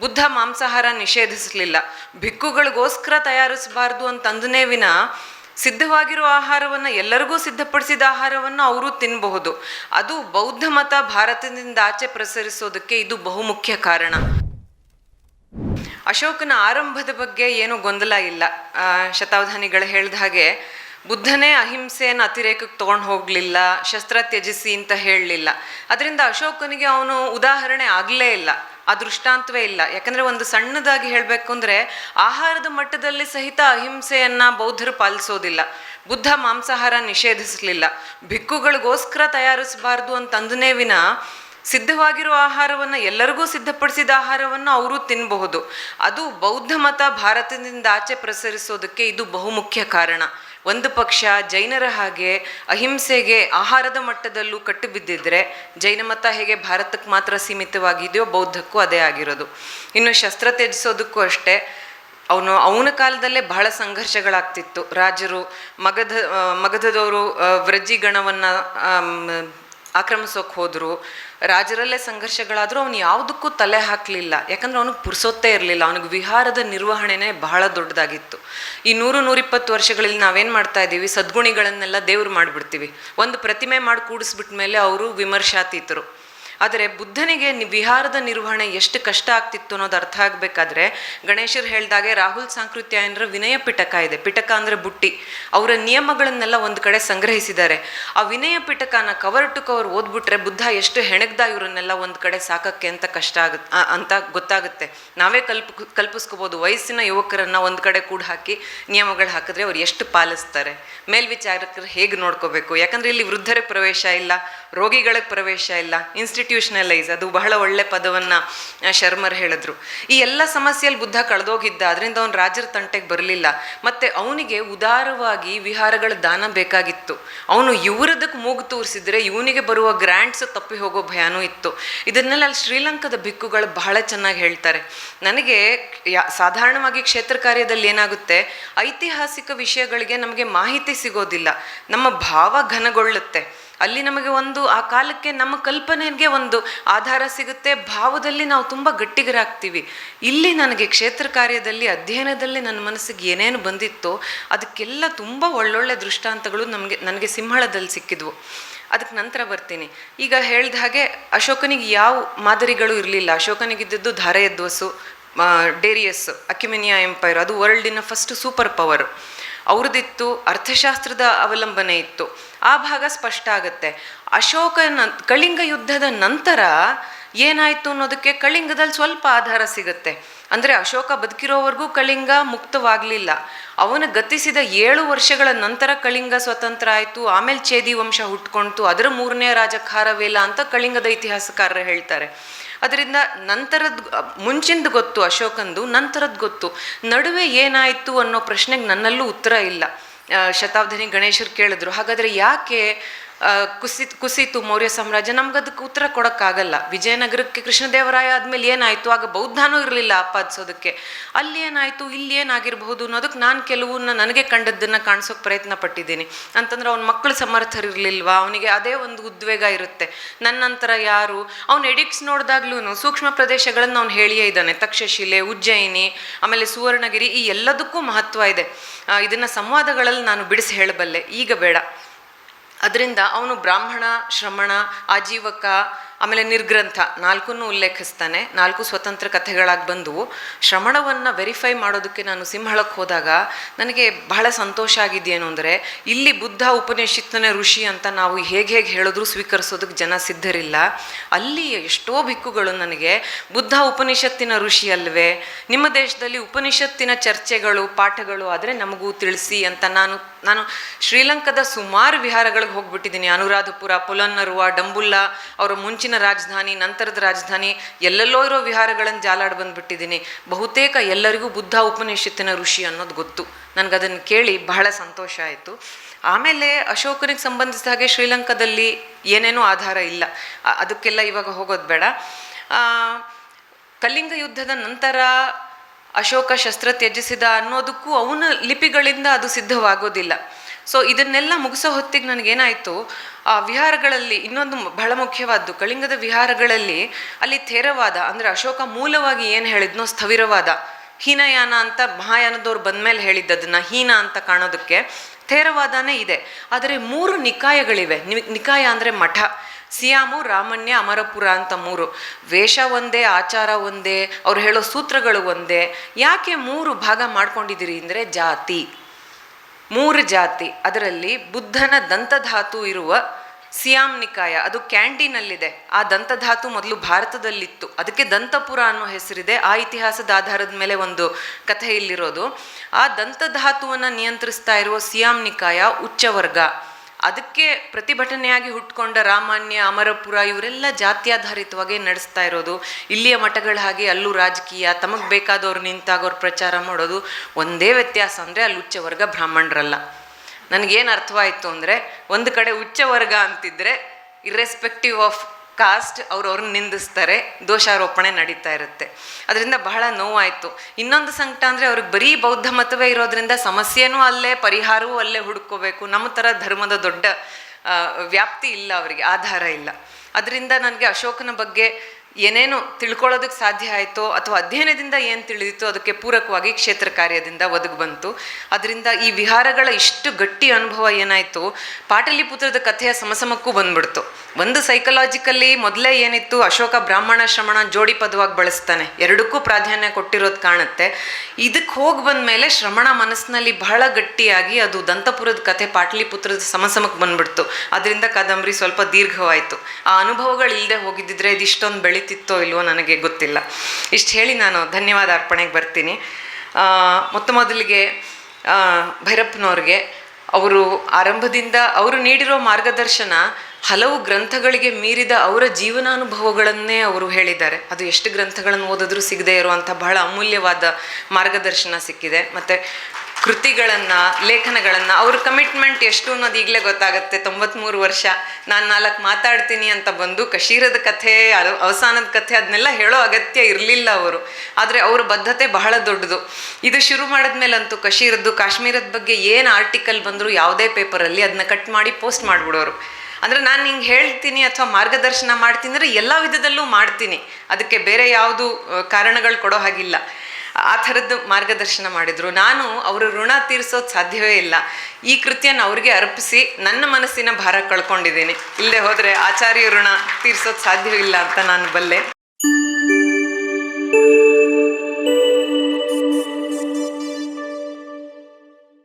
ಬುದ್ಧ ಮಾಂಸಾಹಾರ ನಿಷೇಧಿಸಲಿಲ್ಲ. ಭಿಕ್ಕುಗಳಿಗೋಸ್ಕರ ತಯಾರಿಸಬಾರ್ದು ಅಂತಂದನೇ ವಿನ ಸಿದ್ಧವಾಗಿರೋ ಆಹಾರವನ್ನು ಎಲ್ಲರಿಗೂ ಸಿದ್ಧಪಡಿಸಿದ ಆಹಾರವನ್ನು ಅವರು ತಿನ್ನಬಹುದು ಅದು ಬೌದ್ಧ ಮತ ಭಾರತದಿಂದ ಆಚೆ ಪ್ರಸರಿಸೋದಕ್ಕೆ ಇದು ಬಹುಮುಖ್ಯ ಕಾರಣ. ಅಶೋಕನ ಆರಂಭದ ಬಗ್ಗೆ ಏನೂ ಗೊಂದಲ ಇಲ್ಲ. ಶತಾವಧಾನಿಗಳು ಹೇಳಿದ ಹಾಗೆ ಬುದ್ಧನೇ ಅಹಿಂಸೆಯನ್ನು ಅತಿರೇಕಕ್ಕೆ ತೊಗೊಂಡು ಹೋಗಲಿಲ್ಲ, ಶಸ್ತ್ರ ತ್ಯಜಿಸಿ ಅಂತ ಹೇಳಲಿಲ್ಲ. ಅದರಿಂದ ಅಶೋಕನಿಗೆ ಅವನು ಉದಾಹರಣೆ ಆಗಲೇ ಇಲ್ಲ, ಆ ದೃಷ್ಟಾಂತವೇ ಇಲ್ಲ. ಯಾಕಂದ್ರೆ ಒಂದು ಸಣ್ಣದಾಗಿ ಹೇಳಬೇಕು ಅಂದರೆ ಆಹಾರದ ಮಟ್ಟದಲ್ಲಿ ಸಹಿತ ಅಹಿಂಸೆಯನ್ನು ಬೌದ್ಧರು ಪಾಲಿಸೋದಿಲ್ಲ. ಬುದ್ಧ ಮಾಂಸಾಹಾರ ನಿಷೇಧಿಸಲಿಲ್ಲ. ಭಿಕ್ಕುಗಳಿಗೋಸ್ಕರ ತಯಾರಿಸಬಾರ್ದು ಅಂತಂದನೇ ವಿನ ಸಿದ್ಧವಾಗಿರೋ ಆಹಾರವನ್ನು ಎಲ್ಲರಿಗೂ ಸಿದ್ಧಪಡಿಸಿದ ಆಹಾರವನ್ನು ಅವರು ತಿನ್ನಬಹುದು ಅದು ಬೌದ್ಧ ಮತ ಭಾರತದಿಂದ ಆಚೆ ಪ್ರಸರಿಸೋದಕ್ಕೆ ಇದು ಬಹುಮುಖ್ಯ ಕಾರಣ. ಒಂದು ಪಕ್ಷ ಜೈನರ ಹಾಗೆ ಅಹಿಂಸೆಗೆ ಆಹಾರದ ಮಟ್ಟದಲ್ಲೂ ಕಟ್ಟು ಬಿದ್ದಿದ್ರೆ ಜೈನ ಮತ ಹೇಗೆ ಭಾರತಕ್ಕೆ ಮಾತ್ರ ಸೀಮಿತವಾಗಿದೆಯೋ ಬೌದ್ಧಕ್ಕೂ ಅದೇ ಆಗಿರೋದು. ಇನ್ನು ಶಸ್ತ್ರ ತ್ಯಜಿಸೋದಕ್ಕೂ ಅಷ್ಟೇ ಅವನು, ಅವನ ಕಾಲದಲ್ಲೇ ಬಹಳ ಸಂಘರ್ಷಗಳಾಗ್ತಿತ್ತು. ರಾಜರು ಮಗಧ, ಮಗಧದವರು ವ್ರಜ್ಜಿ ಗಣವನ್ನು ಆಕ್ರಮಿಸೋಕೆ ಹೋದರು. ರಾಜರಲ್ಲೇ ಸಂಘರ್ಷಗಳಾದರೂ ಅವನು ಯಾವುದಕ್ಕೂ ತಲೆ ಹಾಕಲಿಲ್ಲ. ಯಾಕಂದ್ರೆ ಅವನಿಗೆ ಪುರ್ಸೊತ್ತೇ ಇರಲಿಲ್ಲ. ಅವನಿಗೆ ವಿಹಾರದ ನಿರ್ವಹಣೆನೇ ಬಹಳ ದೊಡ್ಡದಾಗಿತ್ತು. ಈ ನೂರು ನೂರಿಪ್ಪತ್ತು ವರ್ಷಗಳಲ್ಲಿ ನಾವೇನು ಮಾಡ್ತಾ ಇದ್ದೀವಿ? ಸದ್ಗುಣಿಗಳನ್ನೆಲ್ಲ ದೇವ್ರು ಮಾಡಿಬಿಡ್ತೀವಿ. ಒಂದು ಪ್ರತಿಮೆ ಮಾಡಿ ಕೂಡಿಸ್ಬಿಟ್ಟ ಮೇಲೆ ಅವರು ವಿಮರ್ಶಾತೀತರು. ಆದರೆ ಬುದ್ಧನಿಗೆ ವಿಹಾರದ ನಿರ್ವಹಣೆ ಎಷ್ಟು ಕಷ್ಟ ಆಗ್ತಿತ್ತು ಅನ್ನೋದು ಅರ್ಥ ಆಗಬೇಕಾದ್ರೆ ಗಣೇಶರು ಹೇಳ್ದಾಗೆ ರಾಹುಲ್ ಸಾಂಕೃತ್ಯಾಯನರ ವಿನಯ ಪಿಟಕ ಇದೆ. ಪಿಟಕ ಅಂದರೆ ಬುಟ್ಟಿ. ಅವರ ನಿಯಮಗಳನ್ನೆಲ್ಲ ಒಂದು ಕಡೆ ಸಂಗ್ರಹಿಸಿದ್ದಾರೆ. ಆ ವಿನಯ ಪಿಟಕನ ಕವರ್ ಟು ಕವರ್ ಓದ್ಬಿಟ್ರೆ ಬುದ್ಧ ಎಷ್ಟು ಹೆಣಗ್ದ ಇವರನ್ನೆಲ್ಲ ಒಂದು ಕಡೆ ಸಾಕಕ್ಕೆ ಅಂತ ಕಷ್ಟ ಆಗುತ್ತೆ ಅಂತ ಗೊತ್ತಾಗುತ್ತೆ. ನಾವೇ ಕಲ್ಪ ಕಲ್ಪಿಸ್ಕೋಬೋದು. ವಯಸ್ಸಿನ ಯುವಕರನ್ನ ಒಂದು ಕಡೆ ಕೂಡ ಹಾಕಿ ನಿಯಮಗಳು ಹಾಕಿದ್ರೆ ಅವ್ರು ಎಷ್ಟು ಪಾಲಿಸ್ತಾರೆ? ಮೇಲ್ವಿಚಾರಕರು ಹೇಗೆ ನೋಡ್ಕೋಬೇಕು? ಯಾಕಂದ್ರೆ ಇಲ್ಲಿ ವೃದ್ಧರಿಗೆ ಪ್ರವೇಶ ಇಲ್ಲ ರೋಗಿಗಳಿಗೆ ಪ್ರವೇಶ ಇಲ್ಲ ಇನ್ಸ್ಟಿಟ್ಯೂಷನಲೈಸ್ ಅದು ಬಹಳ ಒಳ್ಳೆ ಪದವನ್ನ ಶರ್ಮರ್ ಹೇಳಿದ್ರು. ಈ ಎಲ್ಲ ಸಮಸ್ಯೆಯಲ್ಲಿ ಬುದ್ಧ ಕಳೆದೋಗಿದ್ದ ಅದರಿಂದ ಅವನು ರಾಜರ ತಂಟೆಗೆ ಬರಲಿಲ್ಲ. ಮತ್ತೆ ಅವನಿಗೆ ಉದಾರವಾಗಿ ವಿಹಾರಗಳ ದಾನ ಬೇಕಾಗಿತ್ತು. ಅವನು ಇವರದಕ್ಕೆ ಮೂಗು ತೋರಿಸಿದ್ರೆ ಇವನಿಗೆ ಬರುವ ಗ್ರ್ಯಾಂಡ್ಸ್ ತಪ್ಪಿ ಹೋಗೋ ಭಯನೂ ಇತ್ತು. ಇದನ್ನೆಲ್ಲ ಅಲ್ಲಿ ಶ್ರೀಲಂಕಾದ ಭಿಕ್ಕುಗಳು ಬಹಳ ಚೆನ್ನಾಗಿ ಹೇಳ್ತಾರೆ. ನನಗೆ ಯಾ, ಸಾಧಾರಣವಾಗಿ ಕ್ಷೇತ್ರ ಕಾರ್ಯದಲ್ಲಿ ಏನಾಗುತ್ತೆ, ಐತಿಹಾಸಿಕ ವಿಷಯಗಳಿಗೆ ನಮಗೆ ಮಾಹಿತಿ ಸಿಗೋದಿಲ್ಲ. ನಮ್ಮ ಭಾವ ಘನಗೊಳ್ಳುತ್ತೆ. ಅಲ್ಲಿ ನಮಗೆ ಒಂದು, ಆ ಕಾಲಕ್ಕೆ ನಮ್ಮ ಕಲ್ಪನೆಗೆ ಒಂದು ಆಧಾರ ಸಿಗುತ್ತೆ. ಭಾವದಲ್ಲಿ ನಾವು ತುಂಬ ಗಟ್ಟಿಗರಾಗ್ತೀವಿ. ಇಲ್ಲಿ ನನಗೆ ಕ್ಷೇತ್ರ ಕಾರ್ಯದಲ್ಲಿ, ಅಧ್ಯಯನದಲ್ಲಿ ನನ್ನ ಮನಸ್ಸಿಗೆ ಏನೇನು ಬಂದಿತ್ತೋ, ಅದಕ್ಕೆಲ್ಲ ತುಂಬ ಒಳ್ಳೊಳ್ಳೆ ದೃಷ್ಟಾಂತಗಳು ನಮಗೆ, ನನಗೆ ಸಿಂಹಳದಲ್ಲಿ ಸಿಕ್ಕಿದ್ವು. ಅದಕ್ಕೆ ನಂತರ ಬರ್ತೀನಿ. ಈಗ ಹೇಳ್ದ ಹಾಗೆ, ಅಶೋಕನಿಗೆ ಯಾವ ಮಾದರಿಗಳು ಇರಲಿಲ್ಲ. ಅಶೋಕನಿಗಿದ್ದದ್ದು ಧಾರೆಯದ್ವಸು ಡೇರಿಯಸ್, ಅಕ್ಯುಮಿನಿಯಾ ಎಂಪೈರ್, ಅದು ವರ್ಲ್ಡಿನ ಫಸ್ಟ್ ಸೂಪರ್ ಪವರ್ ಅವ್ರದ್ದಿತ್ತು ಅರ್ಥಶಾಸ್ತ್ರದ ಅವಲಂಬನೆ ಇತ್ತು. ಆ ಭಾಗ ಸ್ಪಷ್ಟ ಆಗುತ್ತೆ. ಅಶೋಕನ ಕಳಿಂಗ ಯುದ್ಧದ ನಂತರ ಏನಾಯಿತು ಅನ್ನೋದಕ್ಕೆ ಕಳಿಂಗದಲ್ಲಿ ಸ್ವಲ್ಪ ಆಧಾರ ಸಿಗುತ್ತೆ. ಅಂದರೆ ಅಶೋಕ ಬದುಕಿರೋವರೆಗೂ ಕಳಿಂಗ ಮುಕ್ತವಾಗಲಿಲ್ಲ. ಅವನು ಗತಿಸಿದ ಏಳು ವರ್ಷಗಳ ನಂತರ ಕಳಿಂಗ ಸ್ವತಂತ್ರ ಆಯಿತು, ಆಮೇಲೆ ಛೇದಿ ವಂಶ ಹುಟ್ಕೊಳ್ತು ಅದರ ಮೂರನೇ ರಾಜ ಅಂತ ಕಳಿಂಗದ ಇತಿಹಾಸಕಾರರು ಹೇಳ್ತಾರೆ. ಅದರಿಂದ ನಂತರದ್ ಮುಂಚಿಂದ ಗೊತ್ತು ಅಶೋಕಂದು ನಂತರದ್ದು ಗೊತ್ತು. ನಡುವೆ ಏನಾಯಿತು ಅನ್ನೋ ಪ್ರಶ್ನೆಗೆ ನನ್ನಲ್ಲೂ ಉತ್ತರ ಇಲ್ಲ. ಶತಾಬ್ದಿನಿ ಗಣೇಶರು ಕೇಳಿದ್ರು, ಹಾಗಾದರೆ ಯಾಕೆ ಕುಸಿತ್, ಕುಸಿತು, ಮೌರ್ಯ ಸಾಮ್ರಾಜ್ಯ ನಮ್ಗೆ ಅದಕ್ಕೆ ಉತ್ತರ ಕೊಡೋಕ್ಕಾಗಲ್ಲ. ವಿಜಯನಗರಕ್ಕೆ ಕೃಷ್ಣದೇವರಾಯ ಆದಮೇಲೆ ಏನಾಯಿತು? ಆಗ ಬೌದ್ಧನೂ ಇರಲಿಲ್ಲ ಆಪಾದಿಸೋದಕ್ಕೆ. ಅಲ್ಲಿ ಏನಾಯಿತು? ಇಲ್ಲಿ ಏನಾಗಿರಬಹುದು ಅನ್ನೋದಕ್ಕೆ ನಾನು ಕೆಲವನ್ನ ನನಗೆ ಕಂಡದ್ದನ್ನು ಕಾಣಿಸೋಕೆ ಪ್ರಯತ್ನ ಪಟ್ಟಿದ್ದೀನಿ. ಅಂತಂದ್ರೆ ಅವ್ನ ಮಕ್ಕಳು ಸಮರ್ಥರಿರಲಿಲ್ವಾ? ಅವನಿಗೆ ಅದೇ ಒಂದು ಉದ್ವೇಗ ಇರುತ್ತೆ. ನನ್ನ ನಂತರ ಯಾರು? ಅವ್ನು ಎಡಿಕ್ಸ್ ನೋಡಿದಾಗ್ಲೂ ಸೂಕ್ಷ್ಮ ಪ್ರದೇಶಗಳನ್ನು ಅವ್ನು ಹೇಳಿಯೇ ಇದ್ದಾನೆ. ತಕ್ಷಶಿಲೆ, ಉಜ್ಜಯಿನಿ, ಆಮೇಲೆ ಸುವರ್ಣಗಿರಿ ಈ ಎಲ್ಲದಕ್ಕೂ ಮಹತ್ವ ಇದೆ. ಇದನ್ನ ಸಂವಾದಗಳಲ್ಲಿ ನಾನು ಬಿಡಿಸಿ ಹೇಳಬಲ್ಲೆ. ಈಗ ಬೇಡ. ಅದರಿಂದ ಅವನು ಬ್ರಾಹ್ಮಣ, ಶ್ರಮಣ, ಆಜೀವಕ, ಆಮೇಲೆ ನಿರ್ಗ್ರಂಥ ನಾಲ್ಕನ್ನು ಉಲ್ಲೇಖಿಸ್ತಾನೆ. ನಾಲ್ಕು ಸ್ವತಂತ್ರ ಕಥೆಗಳಾಗಿ ಬಂದವು. ಶ್ರಮಣವನ್ನು ವೆರಿಫೈ ಮಾಡೋದಕ್ಕೆ ನಾನು ಸಿಂಹಳಕ್ಕೆ ಹೋದಾಗ ನನಗೆ ಬಹಳ ಸಂತೋಷ ಆಗಿದ್ದೇನು ಅಂದರೆ, ಇಲ್ಲಿ ಬುದ್ಧ ಉಪನಿಷತ್ತಿನ ಋಷಿ ಅಂತ ನಾವು ಹೇಗೆ ಹೇಗೆ ಹೇಳಿದ್ರು ಸ್ವೀಕರಿಸೋದಕ್ಕೆ ಜನ ಸಿದ್ಧರಿಲ್ಲ. ಅಲ್ಲಿ ಎಷ್ಟೋ ಭಿಕ್ಕುಗಳು ನನಗೆ ಬುದ್ಧ ಉಪನಿಷತ್ತಿನ ಋಷಿ ಅಲ್ವೇ, ನಿಮ್ಮ ದೇಶದಲ್ಲಿ ಉಪನಿಷತ್ತಿನ ಚರ್ಚೆಗಳು, ಪಾಠಗಳು ಆದರೆ ನಮಗೂ ತಿಳಿಸಿ ಅಂತ ನಾನು ನಾನು ಶ್ರೀಲಂಕಾದ ಸುಮಾರು ವಿಹಾರಗಳಿಗೆ ಹೋಗ್ಬಿಟ್ಟಿದ್ದೀನಿ. ಅನುರಾಧಪುರ, ಪುಲನ್ನರುವ, ಡಂಬುಲ್ಲಾ, ಅವರ ಮುಂಚಿನ ರಾಜಧಾನಿ, ನಂತರದ ರಾಜಧಾನಿ, ಎಲ್ಲೆಲ್ಲೋ ಇರೋ ವಿಹಾರಗಳನ್ನು ಜಾಲಾಡಿ ಬಂದುಬಿಟ್ಟಿದ್ದೀನಿ. ಬಹುತೇಕ ಎಲ್ಲರಿಗೂ ಬುದ್ಧ ಉಪನಿಷತ್ತಿನ ಋಷಿ ಅನ್ನೋದು ಗೊತ್ತು. ನನಗದನ್ನು ಕೇಳಿ ಬಹಳ ಸಂತೋಷ ಆಯಿತು. ಆಮೇಲೆ ಅಶೋಕನಿಗೆ ಸಂಬಂಧಿಸಿದ ಹಾಗೆ ಶ್ರೀಲಂಕಾದಲ್ಲಿ ಏನೇನೂ ಆಧಾರ ಇಲ್ಲ. ಅದಕ್ಕೆಲ್ಲ ಇವಾಗ ಹೋಗೋದು ಬೇಡ. ಕಲಿಂಗ ಯುದ್ಧದ ನಂತರ ಅಶೋಕ ಶಸ್ತ್ರ ತ್ಯಜಿಸಿದ ಅನ್ನೋದಕ್ಕೂ ಅವನ ಲಿಪಿಗಳಿಂದ ಅದು ಸಿದ್ಧವಾಗೋದಿಲ್ಲ. ಸೊ ಇದನ್ನೆಲ್ಲ ಮುಗಿಸೋ ಹೊತ್ತಿಗೆ ನನಗೇನಾಯಿತು, ಆ ವಿಹಾರಗಳಲ್ಲಿ ಇನ್ನೊಂದು ಬಹಳ ಮುಖ್ಯವಾದ್ದು, ಕಳಿಂಗದ ವಿಹಾರಗಳಲ್ಲಿ ಅಲ್ಲಿ ಥೇರವಾದ, ಅಂದರೆ ಅಶೋಕ ಮೂಲವಾಗಿ ಏನು ಹೇಳಿದ್ನೋ ಸ್ಥವಿರವಾದ, ಹೀನಯಾನ ಅಂತ ಮಹಾಯಾನದವ್ರು ಬಂದ್ಮೇಲೆ ಹೇಳಿದ್ದದನ್ನು, ಹೀನ ಅಂತ ಕಾಣೋದಕ್ಕೆ ಥೇರವಾದನೇ ಇದೆ. ಆದರೆ ಮೂರು ನಿಕಾಯಗಳಿವೆ. ನಿಕಾಯ ಅಂದರೆ ಮಠ. ಸಿಯಾಮು, ರಾಮಣ್ಯ, ಅಮರಪುರ ಅಂತ ಮೂರು. ವೇಷ ಒಂದೇ, ಆಚಾರ ಒಂದೇ, ಅವ್ರು ಹೇಳೋ ಸೂತ್ರಗಳು ಒಂದೇ. ಯಾಕೆ ಮೂರು ಭಾಗ ಮಾಡ್ಕೊಂಡಿದ್ದೀರಿ ಅಂದರೆ ಜಾತಿ. ಮೂರು ಜಾತಿ. ಅದರಲ್ಲಿ ಬುದ್ಧನ ದಂತಧಾತು ಇರುವ ಸಿಯಾಮ್ ನಿಕಾಯ. ಅದು ಕ್ಯಾಂಟೀನಲ್ಲಿದೆ. ಆ ದಂತಧಾತು ಮೊದಲು ಭಾರತದಲ್ಲಿತ್ತು. ಅದಕ್ಕೆ ದಂತಪುರ ಅನ್ನೋ ಹೆಸರಿದೆ. ಆ ಇತಿಹಾಸದ ಆಧಾರದ ಮೇಲೆ ಒಂದು ಕಥೆ ಇಲ್ಲಿರೋದು ಆ ದಂತಧಾತುವನ್ನು ನಿಯಂತ್ರಿಸ್ತಾ ಇರುವ ಸಿಯಾಮ್ ನಿಕಾಯ ಉಚ್ಚ ವರ್ಗ ಅದಕ್ಕೆ ಪ್ರತಿಭಟನೆಯಾಗಿ ಹುಟ್ಕೊಂಡ ರಾಮಾನ್ಯ, ಅಮರಪುರ ಇವರೆಲ್ಲ ಜಾತ್ಯಾಧಾರಿತವಾಗಿ ನಡೆಸ್ತಾ ಇರೋದು. ಇಲ್ಲಿಯ ಮಠಗಳ ಹಾಗೆ ಅಲ್ಲೂ ರಾಜಕೀಯ, ತಮಗೆ ಬೇಕಾದವ್ರು ನಿಂತಾಗೋರು ಪ್ರಚಾರ ಮಾಡೋದು ಒಂದೇ ವ್ಯತ್ಯಾಸ ಅಂದರೆ ಅಲ್ಲಿ ಉಚ್ಚ ವರ್ಗ ಬ್ರಾಹ್ಮಣರಲ್ಲ. ನನಗೇನು ಅರ್ಥವಾಯಿತು ಅಂದರೆ ಒಂದು ಕಡೆ ಉಚ್ಚ ವರ್ಗ ಅಂತಿದ್ರೆ ಇರ್ರೆಸ್ಪೆಕ್ಟಿವ್ ಆಫ್ ಕಾಸ್ಟ್ ಅವ್ರವ್ರನ್ನ ನಿಂದಿಸ್ತಾರೆ, ದೋಷಾರೋಪಣೆ ನಡೀತಾ ಇರುತ್ತೆ. ಅದರಿಂದ ಬಹಳ ನೋವಾಯಿತು. ಇನ್ನೊಂದು ಸಂಕಟ ಅಂದರೆ ಅವ್ರಿಗೆ ಬರೀ ಬೌದ್ಧ ಮತವೇ ಇರೋದ್ರಿಂದ ಸಮಸ್ಯೆನೂ ಅಲ್ಲೇ, ಪರಿಹಾರವೂ ಅಲ್ಲೇ ಹುಡ್ಕೋಬೇಕು ನಮ್ಮ ಥರ ಧರ್ಮದ ದೊಡ್ಡ ವ್ಯಾಪ್ತಿ ಇಲ್ಲ ಅವರಿಗೆ, ಆಧಾರ ಇಲ್ಲ. ಅದರಿಂದ ನನಗೆ ಅಶೋಕನ ಬಗ್ಗೆ ಏನೇನು ತಿಳ್ಕೊಳ್ಳೋದಕ್ಕೆ ಸಾಧ್ಯ ಆಯಿತೋ ಅಥವಾ ಅಧ್ಯಯನದಿಂದ ಏನು ತಿಳಿದಿತ್ತು ಅದಕ್ಕೆ ಪೂರಕವಾಗಿ ಕ್ಷೇತ್ರ ಕಾರ್ಯದಿಂದ ಒದಗಿ ಬಂತು. ಅದರಿಂದ ಈ ವಿಹಾರಗಳ ಇಷ್ಟು ಗಟ್ಟಿ ಅನುಭವ ಏನಾಯಿತು ಪಾಟಲಿಪುತ್ರದ ಕಥೆಯ ಸಮಸಮಕ್ಕೂ ಬಂದ್ಬಿಡ್ತು. ಒಂದು ಸೈಕಲಾಜಿಕಲ್ಲಿ ಮೊದಲೇ ಏನಿತ್ತು ಅಶೋಕ ಬ್ರಾಹ್ಮಣ ಶ್ರಮಣ ಜೋಡಿ ಪದವಾಗಿ ಬಳಸ್ತಾನೆ. ಎರಡಕ್ಕೂ ಪ್ರಾಧಾನ್ಯ ಕೊಟ್ಟಿರೋದು ಕಾಣುತ್ತೆ. ಇದಕ್ಕೆ ಹೋಗಿ ಬಂದ ಮೇಲೆ ಶ್ರಮಣ ಮನಸ್ಸಿನಲ್ಲಿ ಬಹಳ ಗಟ್ಟಿಯಾಗಿ ಅದು ದಂತಪುರದ ಕಥೆ ಪಾಟಲಿಪುತ್ರದ ಸಮಸಮಕ್ಕೆ ಬಂದ್ಬಿಡ್ತು. ಅದರಿಂದ ಕಾದಂಬರಿ ಸ್ವಲ್ಪ ದೀರ್ಘವಾಯಿತು. ಆ ಅನುಭವಗಳು ಇಲ್ಲದೆ ಹೋಗಿದ್ದಿದ್ರೆ ಇದಿಷ್ಟೊಂದು ಇಷ್ಟೊಂದು ಬೆಳೀತಿತ್ತೋ ಇಲ್ವೋ ನನಗೆ ಗೊತ್ತಿಲ್ಲ. ಇಷ್ಟು ಹೇಳಿ ನಾನು ಧನ್ಯವಾದ ಅರ್ಪಣೆಗೆ ಬರ್ತೀನಿ. ಮೊತ್ತ ಮೊದಲಿಗೆ ಭೈರಪ್ಪನವ್ರಿಗೆ, ಅವರು ಆರಂಭದಿಂದ ಅವರು ನೀಡಿರೋ ಮಾರ್ಗದರ್ಶನ ಹಲವು ಗ್ರಂಥಗಳಿಗೆ ಮೀರಿದ ಅವರ ಜೀವನಾನುಭವಗಳನ್ನೇ ಅವರು ಹೇಳಿದ್ದಾರೆ. ಅದು ಎಷ್ಟು ಗ್ರಂಥಗಳನ್ನು ಓದಿದ್ರೂ ಸಿಗದೇ ಇರುವಂಥ ಬಹಳ ಅಮೂಲ್ಯವಾದ ಮಾರ್ಗದರ್ಶನ ಸಿಕ್ಕಿದೆ. ಮತ್ತು ಕೃತಿಗಳನ್ನು, ಲೇಖನಗಳನ್ನು, ಅವ್ರ ಕಮಿಟ್ಮೆಂಟ್ ಎಷ್ಟು ಅನ್ನೋದು ಈಗಲೇ ಗೊತ್ತಾಗುತ್ತೆ. ತೊಂಬತ್ಮೂರು ವರ್ಷ ನಾನು ನಾಲ್ಕು ಮಾತಾಡ್ತೀನಿ ಅಂತ ಬಂದು ಕಶೀರದ ಕಥೆ ಅವ- ಅವಸಾನದ ಕಥೆ ಅದನ್ನೆಲ್ಲ ಹೇಳೋ ಅಗತ್ಯ ಇರಲಿಲ್ಲ ಅವರು. ಆದರೆ ಅವ್ರ ಬದ್ಧತೆ ಬಹಳ ದೊಡ್ಡದು. ಇದು ಶುರು ಮಾಡಿದ್ಮೇಲಂತೂ ಕಶೀರದ್ದು, ಕಾಶ್ಮೀರದ ಬಗ್ಗೆ ಏನು ಆರ್ಟಿಕಲ್ ಬಂದರೂ ಯಾವುದೇ ಪೇಪರಲ್ಲಿ ಅದನ್ನ ಕಟ್ ಮಾಡಿ ಪೋಸ್ಟ್ ಮಾಡಿಬಿಡೋರು. ಅಂದರೆ ನಾನು ಹಿಂಗೆ ಹೇಳ್ತೀನಿ ಅಥವಾ ಮಾರ್ಗದರ್ಶನ ಮಾಡ್ತೀನಿ ಅಂದರೆ ಎಲ್ಲ ವಿಧದಲ್ಲೂ ಮಾಡ್ತೀನಿ. ಅದಕ್ಕೆ ಬೇರೆ ಯಾವುದು ಕಾರಣಗಳು ಕೊಡೋ ಹಾಗಿಲ್ಲ. ಆ ಥರದ್ದು ಮಾರ್ಗದರ್ಶನ ಮಾಡಿದರು. ನಾನು ಅವರು ಋಣ ತೀರಿಸೋದು ಸಾಧ್ಯವೇ ಇಲ್ಲ. ಈ ಕೃತ್ಯನ ಅವ್ರಿಗೆ ಅರ್ಪಿಸಿ ನನ್ನ ಮನಸ್ಸಿನ ಭಾರ ಕಳ್ಕೊಂಡಿದ್ದೀನಿ. ಇಲ್ಲದೆ ಹೋದರೆ ಆಚಾರ್ಯ ಋಣ ತೀರಿಸೋದು ಸಾಧ್ಯವಿಲ್ಲ ಅಂತ ನಾನು ಬಲ್ಲೆ.